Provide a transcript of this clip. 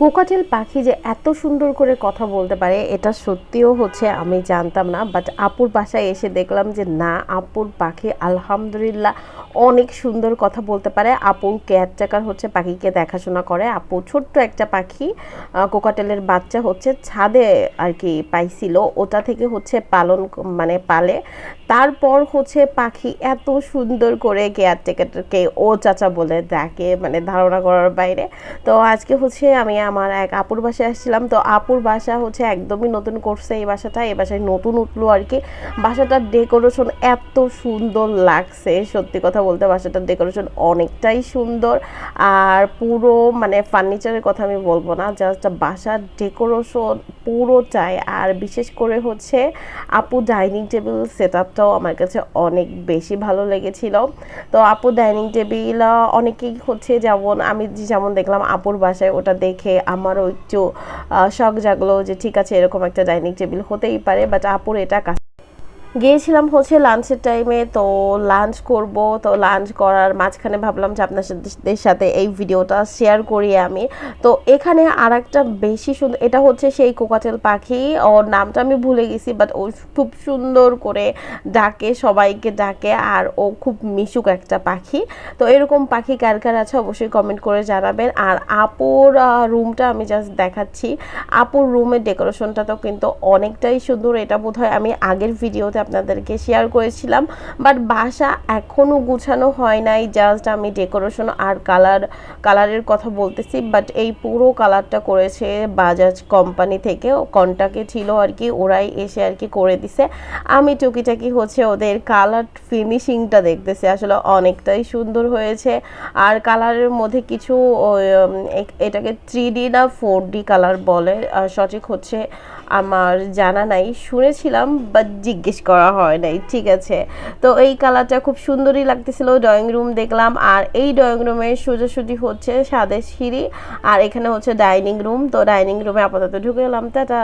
Cockatiel পাখি যে এত সুন্দর করে কথা বলতে পারে, এটা সত্যিও হচ্ছে আমি জানতাম না বাট আপুর বাসায় এসে দেখলাম যে না, আপুর পাখি আলহামদুলিল্লাহ অনেক সুন্দর কথা বলতে পারে। আপু আপুর কেয়ারটেকার হচ্ছে পাখিকে দেখাশোনা করে। আপু ছোট্ট একটা পাখি কোকাটেলের বাচ্চা হচ্ছে ছাদে আর কি পাইছিল। ওটা থেকে হচ্ছে পালন মানে পালে। তারপর হচ্ছে পাখি এত সুন্দর করে কেয়ারটেকারকে ও চাচা বলে ডাকে মানে ধারণা করার বাইরে। তো আজকে হচ্ছে আমি আমার এক আপুর বাসায় আসছিলাম। তো আপুর বাসা হচ্ছে একদমই নতুন করছে এই বাসাটা। এই বাসায় নতুন উঠল আর কি বাসাটার ডেকোরেশন এত সুন্দর লাগছে, সত্যি কথা বলতে বাসাটার ডেকোরেশন অনেকটাই সুন্দর। আর পুরো মানে ফার্নিচারের কথা আমি বলব না জাস্ট বাসার ডেকোরেশন পুরোটাই আর বিশেষ করে হচ্ছে আপু ডাইনিং টেবিল সেট আপটাও আমার কাছে অনেক বেশি ভালো লেগেছিল। তো আপু ডাইনিং টেবিল অনেকেই হচ্ছে যেমন, আমি যেমন দেখলাম আপুর বাসায় ওটা দেখে আমারও একটু শখ জাগলো যে ঠিক আছে, এরকম একটা ডাইনিং টেবিল হতেই পারে বাট আপুর এটা গিয়েছিলাম হচ্ছে লাঞ্চের টাইমে তো লাঞ্চ করব, তো লাঞ্চ করার মাঝখানে ভাবলাম যে আপনাদের সাথে এই ভিডিওটা শেয়ার করি আমি। তো এখানে আর একটা বেশি সুন্দর এটা হচ্ছে সেই কোকাটেল পাখি, ওর নামটা আমি ভুলে গেছি বাট ও খুব সুন্দর করে ডাকে, সবাইকে ডাকে, আর ও খুব মিশুক একটা পাখি। তো এরকম পাখি কার কার আছে অবশ্যই কমেন্ট করে জানাবেন। আর আপুর রুমটা আমি জাস্ট দেখাচ্ছি। আপুর রুমের ডেকোরেশনটা তো কিন্তু অনেকটাই সুন্দর, এটা বোধহয় আমি আগের ভিডিওতে আপনাদেরকে শেয়ার করেছিলাম বাট বাসা এখনও গুছানো হয় নাই জাস্ট আমি ডেকোরেশন আর কালার কালারের কথা বলতেছি বাট এই পুরো কালারটা করেছে বাজাজ কোম্পানি থেকে কন্টাকে ছিল আর কি, ওরাই এসে আর কি করে দিছে। আমি টুকিটাকি হচ্ছে ওদের কালার ফিনিশিংটা দেখতেছি, আসলে অনেকটাই সুন্দর হয়েছে, আর কালারের মধ্যে কিছু এটাকে থ্রি ডি না ফোর ডি কালার বলে সঠিক হচ্ছে আমার জানা নাই, শুনেছিলাম বাট জিজ্ঞেস করা হয় নাই, ঠিক আছে। তো এই কালারটা খুব সুন্দরই লাগতেছিল ড্রয়িং রুম দেখলাম। আর এই ড্রয়িং রুমের সোজাসুজি হচ্ছে সাদের সিঁড়ি, আর এখানে হচ্ছে ডাইনিং রুম তো ডাইনিং রুমে আপাতত ঢুকে গেলাম, টাটা।